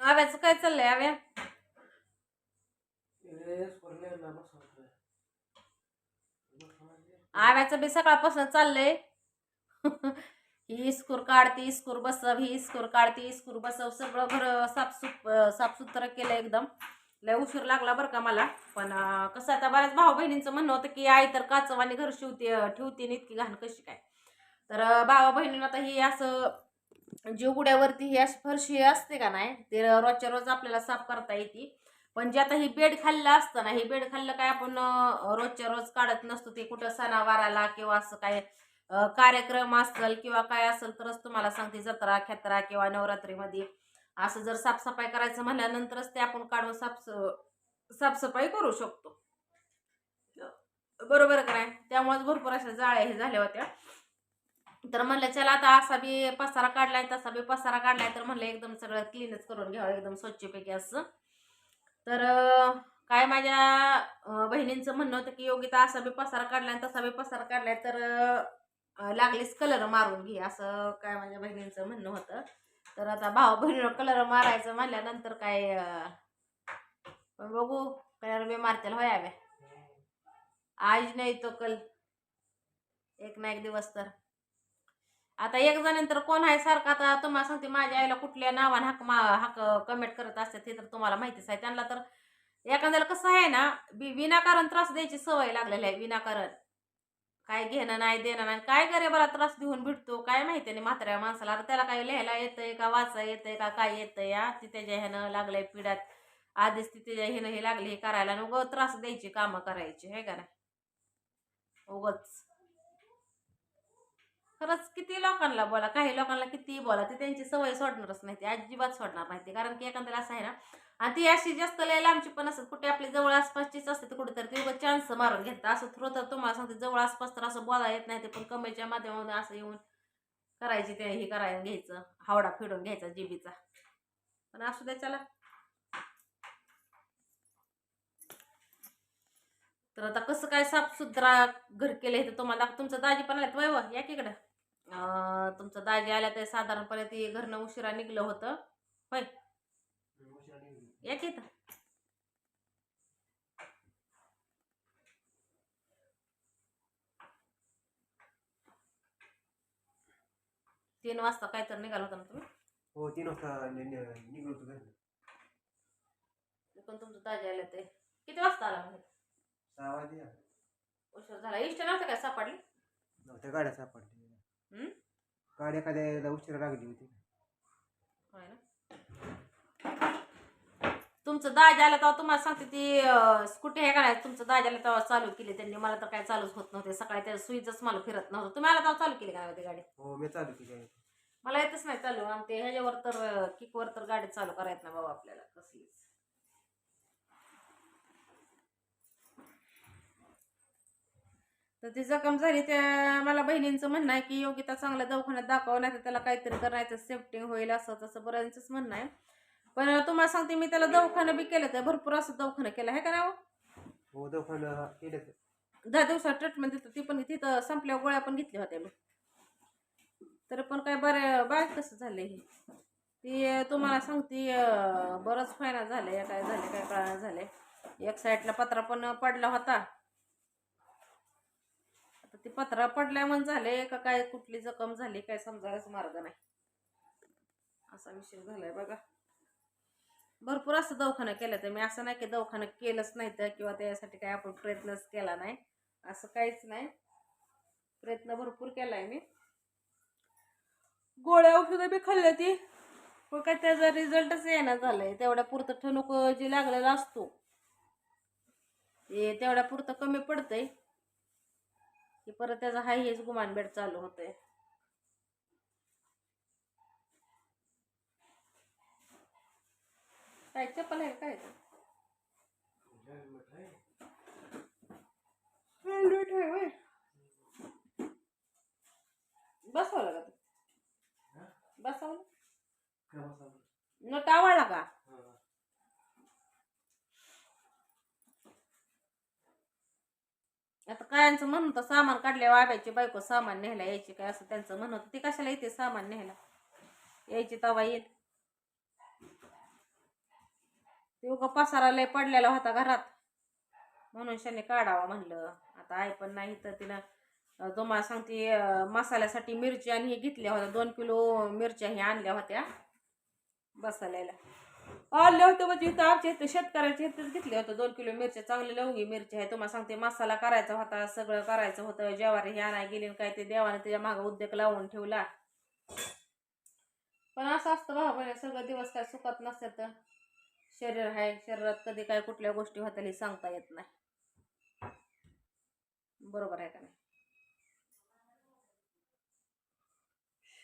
आव्याचं काय चाललंय आव्या? आव्याचं बी सकाळपासून चाललंय. ही इस्कूर काढते इस्कूर बसव ही इस्कूर काढते इस्कूर बसव सगळं घर साफसुप साफसुथरं केलं एकदम. लय उशीर लागला बरं का मला. पण कसं आता बऱ्याच भाऊ बहिणींचं म्हणणं होतं की आई तर काचव आणि घर शिवते ठेवते इतकी घाण कशी काय? तर भावा बहिणीनं आता ही असं जी उघड्यावरती ही अशी फरशी असते का नाही ते रोजच्या रोज आपल्याला साफ करता येते. पण जे आता ही बेड खाल्लं असतं ना हे बेड खाल्लं काय आपण रोजच्या रोज काढत नसतो. ते कुठं सणावाराला किंवा असं काय कार्यक्रम असेल किंवा काय असेल तरच तुम्हाला सांगते जत्रा खेत्रा किंवा नवरात्रीमध्ये. असं जर साफसफाई करायचं म्हणल्यानंतरच ते आपण काढून साफ साफसफाई करू शकतो. बरोबर का नाही? त्यामुळेच भरपूर अशा जाळ्या हे झाल्या होत्या. तर म्हणलं चला आता असा बी पसारा काढलाय तसा बी पसारा काढलाय. तर म्हणलं एकदम सगळं क्लीनच करून घ्यावं एकदम स्वच्छपैकी असं. तर काय माझ्या बहिणींचं म्हणणं होतं की योगिता असा बी पसारा काढलाय आणि तसा बी पसारा काढलाय तर लागलीच कलर मारून घे असं काय माझ्या बहिणींचं म्हणणं होतं. तर आता भाऊ बहिणीला कलर मारायचं म्हणल्यानंतर काय पण बघू कलर बी मारतील होय आज नाही तो कल. एक ना एक दिवस तर. आता एक जणांतर कोण आहे सारखं? आता तुम्हाला सांगते माझ्या आईला कुठल्या नावान हाक मा हाक कमेंट करत असतात हे तर तुम्हाला माहितीच आहे. त्यांना तर एखाद्याला कसं आहे ना बी विनाकारण त्रास द्यायची सवय लागलेली आहे विनाकारण. काय घेणं नाही देणं नाही काय गरीबाला त्रास देऊन भेटतो काय माहिती नाही म्हाताऱ्या माणसाला. आता त्याला काय लिहायला येतंय का वाचा येतंय का काय येतंय या ती त्याच्या ह्यानं लागलंय पिढ्यात आधीच ती त्याच्या ह्यानं हे लागली हे करायला आणि उगं त्रास द्यायची कामं करायची हे का नाही? उगच. किती लोकांना बोला काही लोकांना किती बोला ती त्यांची सवय सोडणारच नाही ती अजिबात सोडणार नाही. ती कारण की एखाद्याला असं आहे ना आणि ती अशी जास्त लय लांबची पण असत कुठे आपली जवळ आसपासचीच असते तर कुठेतरी ती उगाच चान्स मारून घेतात असं थ्रो तर तुम्हाला सांगते जवळ आसपास तर असं बोला येत नाही ते पण कमेच्या माध्यमातून असं येऊन करायची ते हे करायला घ्यायचं हावडा फिडून घ्यायचा जिबीचा पण असू द्या चला. तर आता कसं काय साफसुथरा घर केलंय तर तुम्हाला तुमचं दाजी पण आलं वय या की इकडं? तुमचं दाजी आल्या ते साधारणपणे ते घरनं उशिरा निघलं होतं. होय? या की तीन वाजता काय तर निघाला होता ना तुम्ही? हो तीन वाजता निघलो होतो घरी. पण तुमचं दाजी आले ते किती वाजता आला म्हणजे सहा वाजले. उशीर झाला. इष्ट नव्हतं काय सापडली? नव्हत्या गाड्या सापडल्या. गाडी एखाद्या उशिरा लागली होती. होय ना? तुमचं दाज आलं तेव्हा तुम्हाला सांगते ती स्कूटी हे काय तुमचं दाज आलं तेव्हा चालू केली. त्यांनी मला तर काय चालूच होत नव्हते. सकाळी त्या सुईचंच मला फिरत नव्हतं. तुम्ही आला तेव्हा चालू केली काय ती गाडी? हो मी चालू केली आहे. मला येतच नाही चालू. आणि ते ह्याच्यावर तर किकवर तर गाडी चालू करायत ना बाबा आपल्याला. कसलीच. तर ती जखम झाली त्या मला बहिणींचं म्हणणं आहे की योगिता चांगल्या दवाखान्यात दाखवं नाही तर त्याला काहीतरी करायचं सेफ्टिंग होईल असं तसं बऱ्यांचंच म्हणणं आहे. पण तुम्हाला सांगते मी त्याला दवाखाना बी केलं तर भरपूर असं दवाखाना केलं आहे का नाही हो? हो दवाखाना केलं दहा दिवसात ट्रीटमेंट देतो ती पण तिथं संपल्या गोळ्या पण घेतल्या होत्या मी. तर पण काय बरं बाय कसं झालं हे? ती तुम्हाला सांगते बरंच फायदा झालंय काय झाले काय कळणार झाले एक साईडला पत्रा पण पडला होता. ते पत्रा पडल्या म्हण झाले का काय कुठली जखम झाली काय समजायलाच मार्ग नाही. असा विषय झालाय बघा. भरपूर असं दवाखाना केलं तर मी असं नाही की दवाखाना केलंच नाही तर किंवा त्यासाठी काय आपण प्रयत्नच केला नाही. असं काहीच नाही. प्रयत्न भरपूर केलाय मी. गोळ्या औषधं बी खाल्ल्या ती. पण काय त्याचा रिझल्टच येणं झालंय. तेवढ्या पुरतं ठणूक जी लागलेला असतो ते तेवढ्या पुरतं कमी पडतंय. की परत त्याचा हाय हेच गुमान बेड चालू होतंय. काय चप्पल आहे काय बसवलं का तू? बसवलं? आवडला का? आता कायांचं म्हणून होतं सामान काढल्या वाब्याची बायको सामान न्यायला यायची काय असं त्यांचं म्हणत होतं. ती कशाला येते सामान न्यायला? यायची तवा येईल. ते उगा पसारा लय पडलेला होता घरात. म्हणून शाने काढावा म्हणलं. आता आई पण नाही तर तिनं अं, तुम्हाला सांगते मसाल्यासाठी मिरची आणि हे घेतल्या होत्या. दोन किलो मिरच्या हे आणल्या होत्या बसायला. आले होते म्हणजे इथं आमच्या इथं शेतकऱ्याच्या इथंच घेतले होत्या दोन किलो मिरच्या चांगली लवंगी मिरची आहे. तुम्हाला सांगते मसाला करायचा होता सगळं करायचं होतं. ज्वारी हे आणाय गेली काय ते देवाने त्याच्या मागं उद्योग लावून ठेवला. पण असं असतं बाबा बहिणी म्हणजे सगळं दिवस काय सुखात नसतं तर. शरीर आहे शरीरात कधी काय कुठल्या गोष्टी होत्या हे सांगता येत नाही. बरोबर आहे का नाही?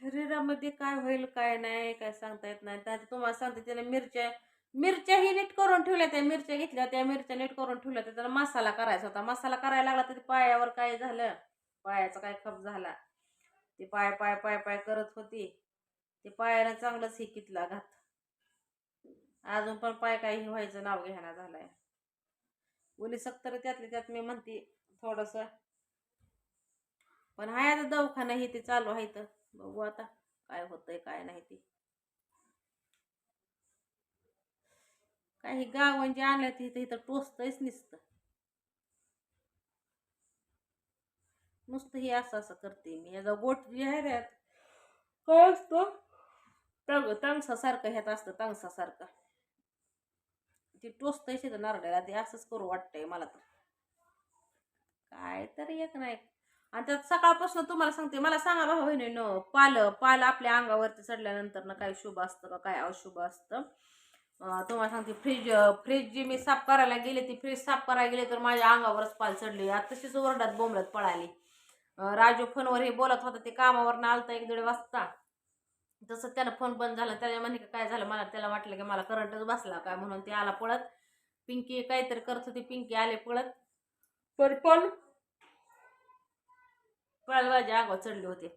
शरीरामध्ये काय होईल काय नाही काय सांगता येत नाही. त्यात तुम्हाला सांगते त्याला मिरच्या मिरच्याही नीट करून ठेवल्या त्या मिरच्या घेतल्या त्या मिरच्या नीट करून ठेवल्या तर त्याला मसाला करायचा होता. मसाला करायला लागला तर पायावर काय झालं पायाचा काय खप झाला. ते पाय पाय पाय पाय करत होती. ते पायानं चांगलंच हे कितला घात. अजून पण पाय काही व्हायचं नाव घ्यायला झालंय. बोली सक्तर त्यातले त्यात मी म्हणते थोडस. पण हाय आता दवाखाना हे ते चालू आहे तर बघू आता काय होतंय काय नाही ते. काही गाव जे आणलं ते इथं टोचतंयच नुसतं. नुसतं हे असं असं करते मी. याचा गोट जे आहे रे. काय असतो? तंग तंगसासारखं ह्यात असतं तंगसासारखं ते टोचतंय तिथं नारड्याला ते असंच करू वाटतंय मला तर. काय तरी एक नाही आणि त्यात सकाळपासून तुम्हाला सांगते मला सांगा भाऊ बहिणीनं पाल पाल आपल्या अंगावरती चढल्यानंतर ना काय शुभ असतं का काय अशुभ असतं? तुम्हाला सांगते फ्रीज फ्रीज जी मी साफ करायला गेले ती फ्रीज साफ करायला गेले तर माझ्या अंगावरच पाल चढली. आता तशीच ओरडात बोंबलत पळाली. राजू फोनवर हे बोलत होता ते कामावरनं आलता एक दीड वाजता. तसं त्यानं फोन बंद झाला त्याला म्हणे काय झालं? मला त्याला वाटलं की मला करंटच बसला काय म्हणून ते आला पळत. पिंकी काहीतरी करत होती पिंकी आले पळत. पण पण पळायला माझ्या अंगावर चढले होते.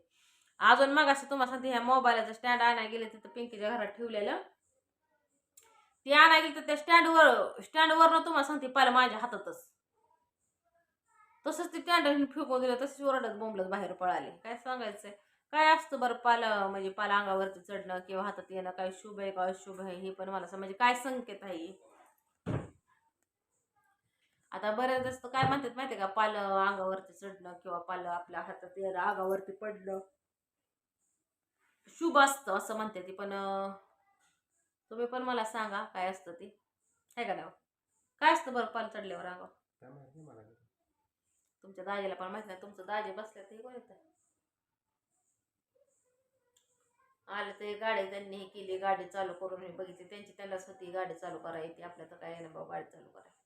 अजून मग असं तुम्हाला सांगते ह्या मोबाईलचं स्टँड आणायला गेले तिथं पिंकीच्या घरात ठेवलेलं. ते आणायला गेलं तर त्या स्टँडवर स्टँडवरनं तुम्हाला सांगते पाहिलं माझ्या हातातच. तसंच ते स्टँड फेकून दिलं तसंच ओरडत बोंबलत बाहेर पळाले. काय सांगायचंय? काय असतं बरं पालं म्हणजे पाल अंगावरती चढणं किंवा हातात येणं काय शुभ आहे का अशुभ आहे हे पण मला असं म्हणजे काय संकेत आहे? आता बऱ्याच काय म्हणतात माहिती का पाल अंगावरती चढणं किंवा पाल आपल्या हातात येणं अंगावरती पडणं. शुभ असतं असं म्हणते ती पण तुम्ही पण मला सांगा काय असतं ते. आहे का नाही काय असतं बरं पाल चढल्यावर अंगावर. तुमच्या दाजीला पण माहीत नाही तुमचं दाजी बसल्या ते कोण येतं आले ते गाडी त्यांनी हे केली गाडी चालू करून बघितली त्यांची त्यांनाच होती गाडी चालू करायची आपल्या तर काय नाही बाबा गाडी चालू करायची.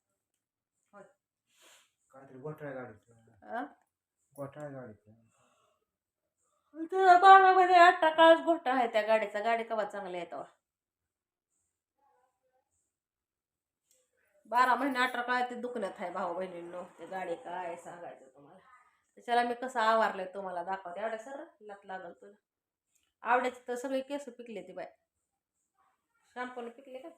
काहीतरी घोटाळा गाडीचं अं? घोटाळा काळच गोष्ट आहे त्या गाडीचा. गाडी कवा चांगली येतो बारा महिने अठरा काळात ते दुखण्यात आहे भाऊ बहिणींनो. ते गाडी काय सांगायचं तुम्हाला? त्याच्याला मी कसं आवारलंय तुम्हाला दाखवते. एवढ्या सर लात लागल तुला. आवड्याचे तर सगळे केस पिकले ती बाय शॅम्पूने पिकले का?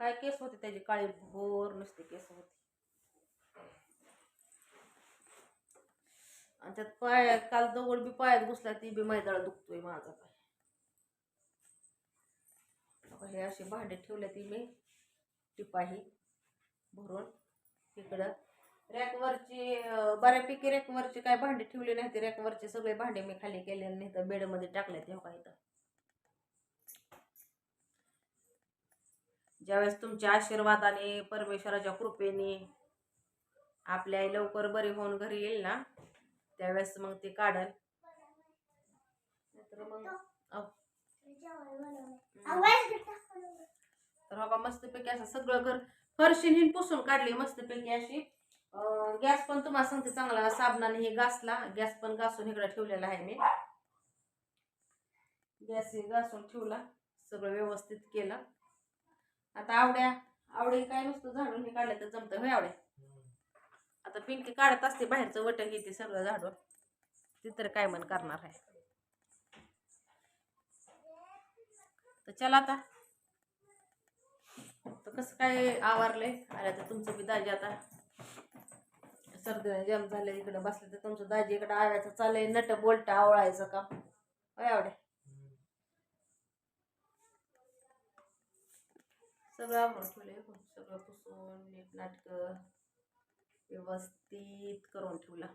काय केस होते त्याची? काळी भोर नुसते केस होते. आणि त्यात पाय काल दगड बी पायात घुसला ती बी मैदाळ दुखतोय माझा पाय हे असे भांडे ठेवले ती मी टिपाही भरून तिकडं रॅकवरची बऱ्यापैकी रॅकवरची काय भांडे ठेवले नाही ते रॅकवरचे सगळे भांडे मी खाली केले नाही तर बेडमध्ये टाकले ते काय इथं. ज्यावेळेस तुमच्या आशीर्वादाने परमेश्वराच्या कृपेने आपल्या लवकर बरी होऊन घरी येईल ना त्यावेळेस मग ते काढल. नाहीतर मग अहो. तर हो का मस्तपैकी असं सगळं घर फरशी हिन पुसून काढली मस्तपैकी अशी. गॅस पण तुम्हाला सांगते चांगला साबणाने हे घासला. गॅस पण घासून इकडे ठेवलेला आहे मी. गॅस हे घासून ठेवला. सगळं व्यवस्थित केलं. आता आवड्या आवडे काय नुसतं झाडून हे काढलं तर जमतं होय आवड्या? आता पिंकी काढत असते बाहेरचं वट घेते सगळं झाडून. ती तर काय मन करणार आहे. तर चला आता. तर कसं काय आवारलंय? आलं तर तुमचं बी दाजी आता. सर्दीने जम झाले इकडं बसलं तर तुमचं दाजी इकडं आव्याचं चाललंय नट बोलट आवळायचं का? होय आवड्या सगळं आवरून ठेवलंय सगळं पुसून नीट नाटकं. व्यवस्थित करून ठेवला.